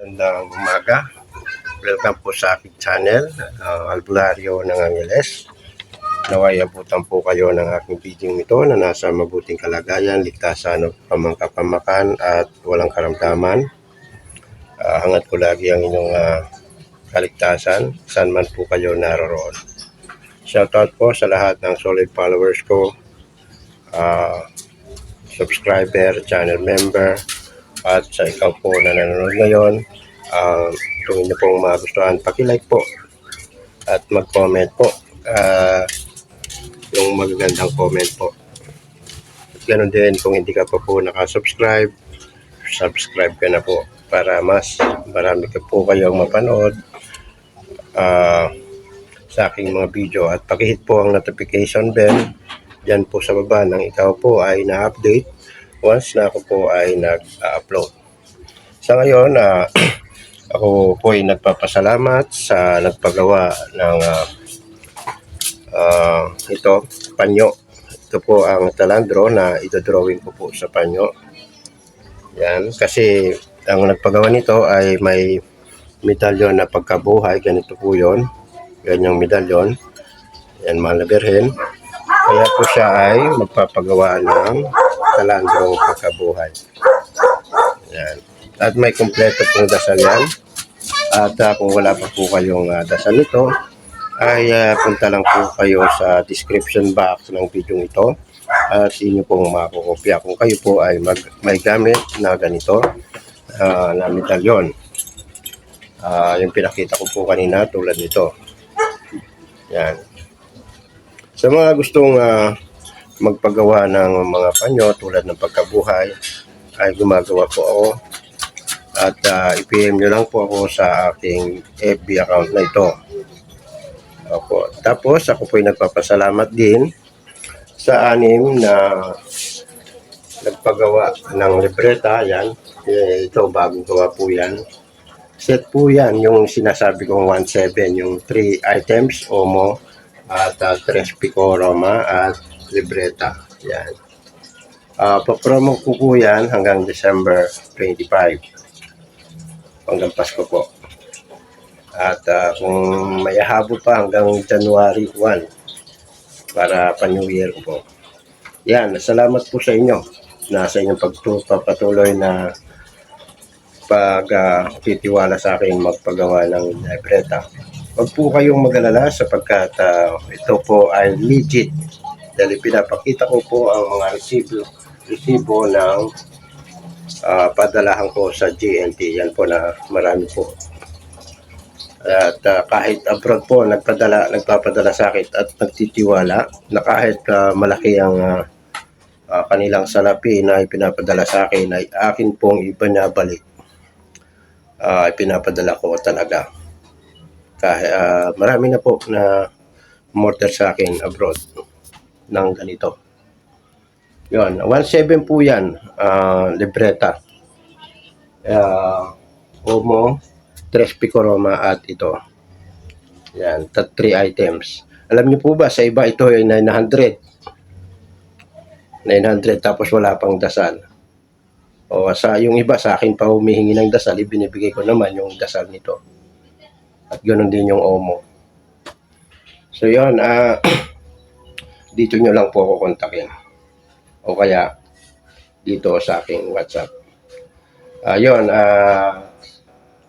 Magandang umaga. Welcome po sa aking channel, uh, Albularyo ng Angeles. Naway abutan po kayo ng aking video ito na nasa mabuting kalagayan, ligtasan o pamangkapamakan at walang karamdaman. Uh, hangat ko lagi ang inyong uh, kaligtasan, saan man po kayo naroon. Shoutout po sa lahat ng solid followers ko, uh, subscriber, channel member, at sa ikaw po na nanonood ngayon, uh, kung inyo pong magustuhan, pakilike po at mag-comment po. Uh, yung magagandang comment po. At ganoon din, kung hindi ka pa po nakasubscribe, subscribe ka na po para mas marami ka po kayong mapanood uh, sa aking mga video at pakihit po ang notification bell dyan po sa baba nang ikaw po ay na-update once na ako po ay nag-upload. Sa ngayon, ah, ako po ay nagpapasalamat sa nagpagawa ng ah, ah, ito, panyo. Ito po ang talandro na idodrawing ko po sa panyo. Yan, kasi ang nagpagawa nito ay may medalyon na pagkabuhay. Ganito po yon Ganyang medalyon. Yan, mahal na birhen. Kaya po siya ay magpapagawa ng talandrong pagkabuhay. Yan. At may kompleto pong dasal yan. At uh, kung wala pa po kayong uh, dasal nito, ay uh, punta lang po kayo sa description box ng video ito at inyo pong makukopya kung kayo po ay mag, may gamit na ganito uh, na medalyon. Uh, yung pinakita ko po kanina tulad nito. Yan. Sa mga gustong uh, magpagawa ng mga panyo tulad ng pagkabuhay ay gumagawa po ako at uh, i-PM nyo lang po ako sa aking FB account na ito. Opo. Tapos ako po ay nagpapasalamat din sa anim na nagpagawa ng libreta. Yan. Eh, ito bagong gawa po yan. Set po yan yung sinasabi kong 1.7 yung 3 items omo at uh, 3 pico roma at libreta. Yan. Uh, papromo ko po yan hanggang December 25. Hanggang Pasko po. At uh, kung may habol pa hanggang January 1 para pa New Year po. Yan, salamat po sa inyo na sa inyong pagpapatuloy na pagtitiwala uh, sa akin magpagawa ng libreta. Huwag po kayong mag-alala sapagkat uh, ito po ay legit dahil pinapakita ko po ang mga resibo, resibo ng uh, padalahan ko sa GNT. Yan po na marami po. At uh, kahit abroad po, nagpadala, nagpapadala sa akin at nagtitiwala na kahit uh, malaki ang uh, uh, kanilang salapi na ipinapadala sa akin ay akin pong ibinabalik. Uh, ipinapadala ko talaga. Kahit uh, marami na po na mortar sa akin abroad ng ganito. Yon, 1.7 po yan, uh, libreta. Uh, Omo, Tres Pico Roma at ito. Yan, tat 3 items. Alam niyo po ba, sa iba ito ay 900. 900 tapos wala pang dasal. O sa yung iba sa akin pa humihingi ng dasal, ibinibigay ko naman yung dasal nito. At ganoon din yung Omo. So ah uh, dito nyo lang po ako kontakin. O kaya dito sa aking WhatsApp. Uh, uh,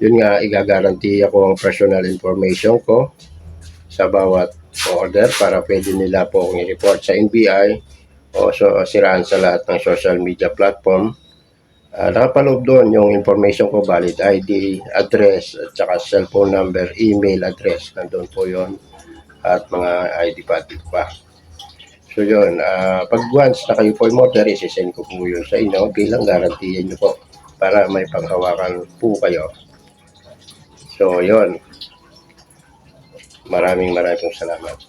yun nga, igagaranti ako ang personal information ko sa bawat order para pwede nila po akong i-report sa NBI o so, siraan sa lahat ng social media platform. Uh, nakapaloob doon yung information ko, valid ID, address, at saka cellphone number, email address. Nandun po yon at mga ID pati pa. So yun, uh, pag once na kayo po order, isisend ko po yun sa inyo bilang garantiyan nyo po para may panghawakan po kayo. So yun, maraming maraming salamat.